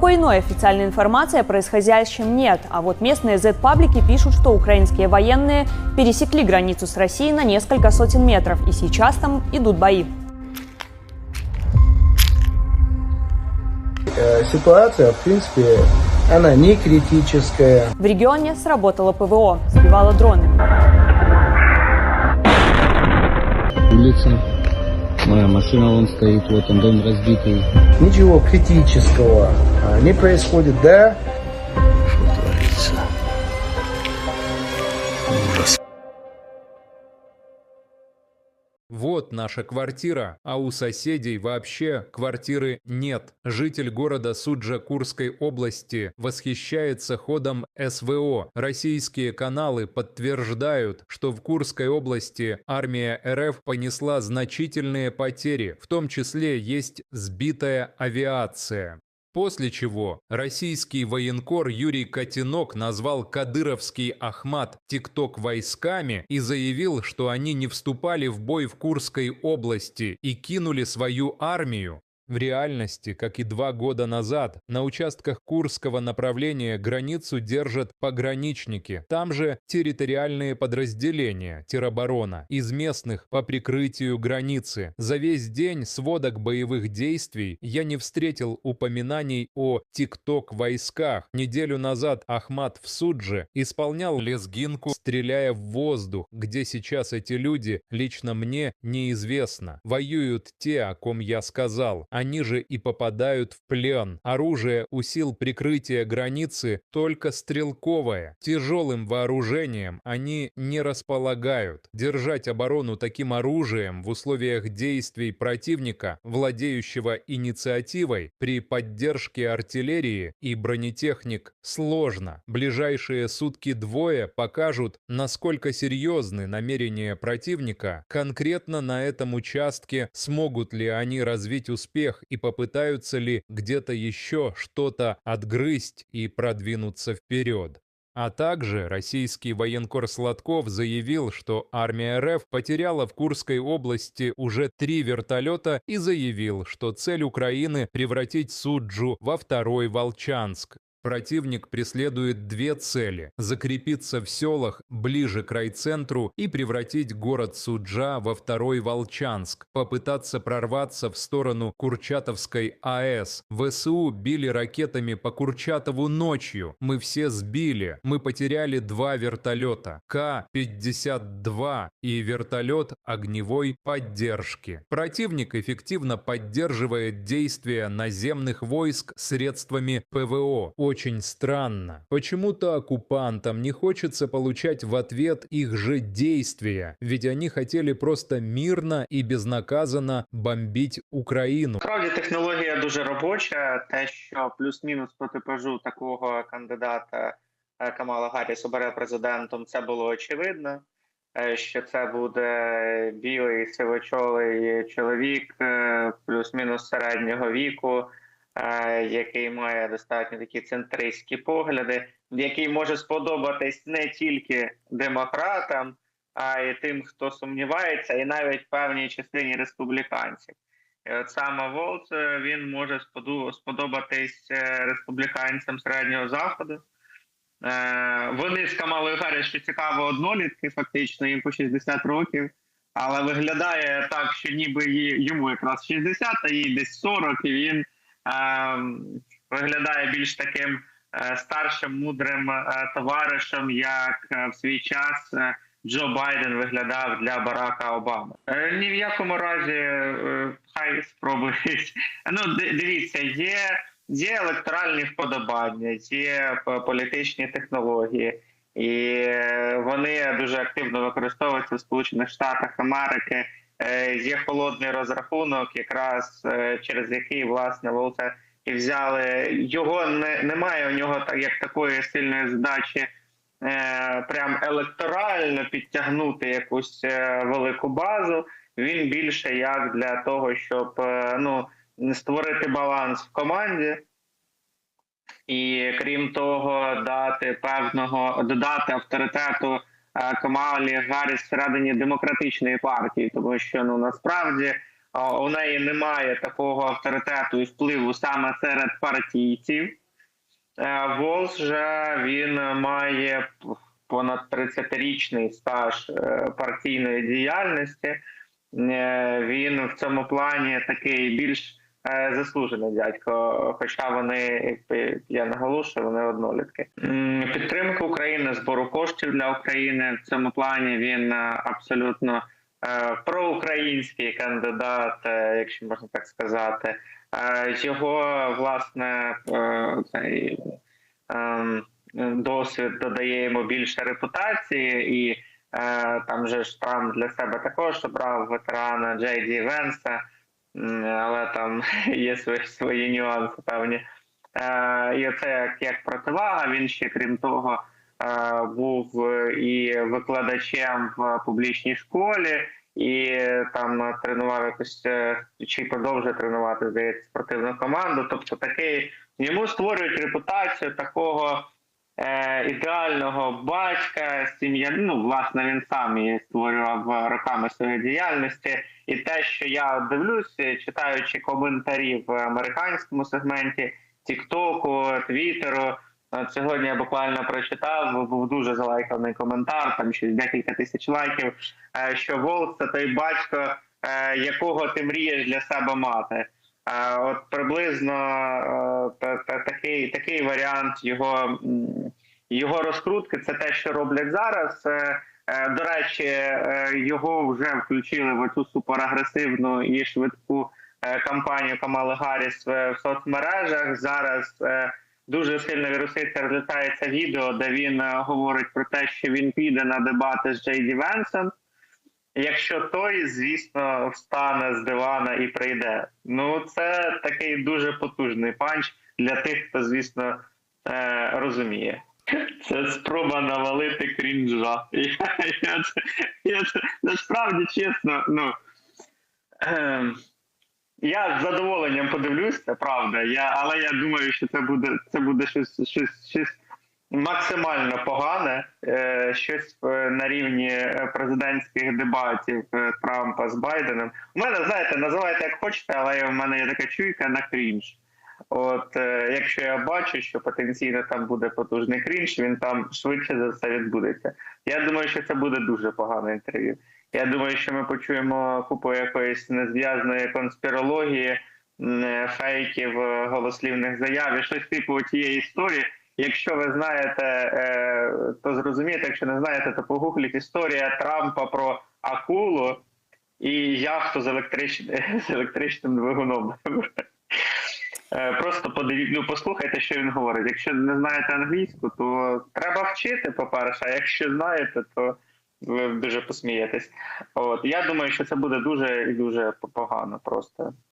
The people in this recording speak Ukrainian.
Никакой иной официальной информации о происходящем нет, а вот местные Z-паблики пишут, что украинские военные пересекли границу с Россией на несколько сотен метров, и сейчас там идут бои. Э, Ситуация, в принципе, она не критическая. В регионе сработало ПВО, сбивало дроны. улица. Моя машина вон стоит, вот он дом разбитый. Ничего критического не происходит, да? Вот наша квартира, а у соседей вообще квартиры нет. Житель города Суджа Курской области восхищается ходом СВО. Российские каналы подтверждают, что в Курской области армия РФ понесла значительные потери, в том числе есть сбитая авиация. После чего российский военкор Юрий Котенок назвал кадыровский Ахмат «Тикток» войсками и заявил, что они не вступали в бой в Курской области и кинули свою армию. В реальности, как и два года назад, на участках Курского направления границу держат пограничники. Там же территориальные подразделения тероборона из местных по прикрытию границы. За весь день сводок боевых действий я не встретил упоминаний о ТикТок войсках. Неделю назад Ахмат в Судже исполнял лезгинку, стреляя в воздух, где сейчас эти люди лично мне неизвестно. Воюют те, о ком я сказал они же и попадают в плен. Оружие у сил прикрытия границы только стрелковое. Тяжелым вооружением они не располагают. Держать оборону таким оружием в условиях действий противника, владеющего инициативой, при поддержке артиллерии и бронетехник сложно. Ближайшие сутки двое покажут, насколько серьезны намерения противника. Конкретно на этом участке смогут ли они развить успех и попытаются ли где-то еще что-то отгрызть и продвинуться вперед. А также российский военкор Сладков заявил, что армия РФ потеряла в Курской области уже три вертолета и заявил, что цель Украины превратить Суджу во второй Волчанск. Противник преследует две цели – закрепиться в селах ближе к райцентру и превратить город Суджа во второй Волчанск, попытаться прорваться в сторону Курчатовской АЭС. ВСУ били ракетами по Курчатову ночью. Мы все сбили. Мы потеряли два вертолета – К-52 и вертолет огневой поддержки. Противник эффективно поддерживает действия наземных войск средствами ПВО очень странно. Почему-то оккупантам не хочется получать в ответ их же действия, ведь они хотели просто мирно і безнаказано бомбить Україну. Справді технологія дуже робоча. Те, що плюс-мінус протипежу такого кандидата е, Камала Гарріс обере президентом, це було очевидно. Е, Що це буде білий сивочолий чоловік, е, плюс-мінус середнього віку, який має достатньо такі центристські погляди, який може сподобатись не тільки демократам, а й тим, хто сумнівається, і навіть певній частині республіканців. І от саме Волц е, він може сподобатись е, республіканцям середнього заходу. Е, Вони з Камалою Гарріс, що цікаво, однолітки, фактично, їм по 60 років. Але виглядає так, що ніби йому якраз 60, а їй десь 40, і він виглядає більш таким е, старшим, мудрим е, товаришем, як е, в свій час Джо Байден виглядав для Барака Обами. Ні в якому разі хай спробують. Ну, дивіться, є, є електоральні вподобання, є політичні технології, і вони дуже активно використовуються в Сполучених Штатах Америки. Е, Є холодний розрахунок, якраз е, через який власне Волта і взяли його. Не немає у нього так як такої сильної задачі е, прям електорально підтягнути якусь велику базу. Він більше як для того, щоб ну створити баланс в команді. І крім того, дати певного додати авторитету Камалі Гарріс всередині демократичної партії, тому що ну насправді у неї немає такого авторитету і впливу саме серед партійців. Е, Волс же він має понад 30-річний стаж е, партійної діяльності. Е, Він в цьому плані такий більш е, заслужений дядько. Хоча вони, якби я наголошую, вони однолітки. Підтримка України, збору коштів для України в цьому плані він е, абсолютно е, проукраїнський кандидат, е, якщо можна так сказати. Е, Його власне е, ем, досвід додає йому більше репутації, і е, там же ж Трамп для себе також обрав ветерана Джей Ді Венса, але там є свої, свої нюанси певні. Е, і це як, противага. Він ще крім того е, був і викладачем в публічній школі. І там тренував якось е, чи продовжує тренувати здається спортивну команду. Тобто такий йому створюють репутацію такого е, ідеального батька, сім'я. Ну, власне, він сам її створював роками своєї діяльності. І те, що я дивлюся, читаючи коментарі в американському сегменті Тіктоку, Твіттеру. От сьогодні я буквально прочитав, був дуже залайканий коментар, там щось декілька тисяч лайків. е, Що Волк це той батько, е, якого ти мрієш для себе мати. От приблизно е, та- та- такий, такий варіант його, його розкрутки це те, що роблять зараз. Е, е, До речі, його вже включили в цю суперагресивну і швидку кампанію Камали Гарріс в соцмережах. Зараз дуже сильно віруситься, розлітається відео, де він говорить про те, що він піде на дебати з Джей Ді Венсом. Якщо той, звісно, встане з дивана і прийде. Ну, це такий дуже потужний панч для тих, хто, звісно, е, розуміє. Це спроба навалити крінжа. Я, я, я, насправді чесно, ну. ем, я з задоволенням подивлюсь, це правда. Я, але я думаю, що це буде це буде щось, щось, щось максимально погане, е, щось е, на рівні е, президентських дебатів Трампа з Байденом. У мене, знаєте, називайте як хочете, але в мене є така чуйка на крінж. От якщо я бачу, що потенційно там буде потужний крінж, він там швидше за все відбудеться. Я думаю, що це буде дуже погане інтерв'ю. Я думаю, що ми почуємо купу якоїсь незв'язаної конспірології, фейків, голослівних заяв і щось типу тієї історії. Якщо ви знаєте, е, то зрозумієте, якщо не знаєте, то погугліть історія Трампа про акулу і яхту з, електрич... з електричним двигуном. Е, Просто подивіть, ну послухайте, що він говорить. Якщо не знаєте англійську, то треба вчити, по-перше, а якщо знаєте, то ви дуже посмієтесь. От я думаю, що це буде дуже і дуже погано просто.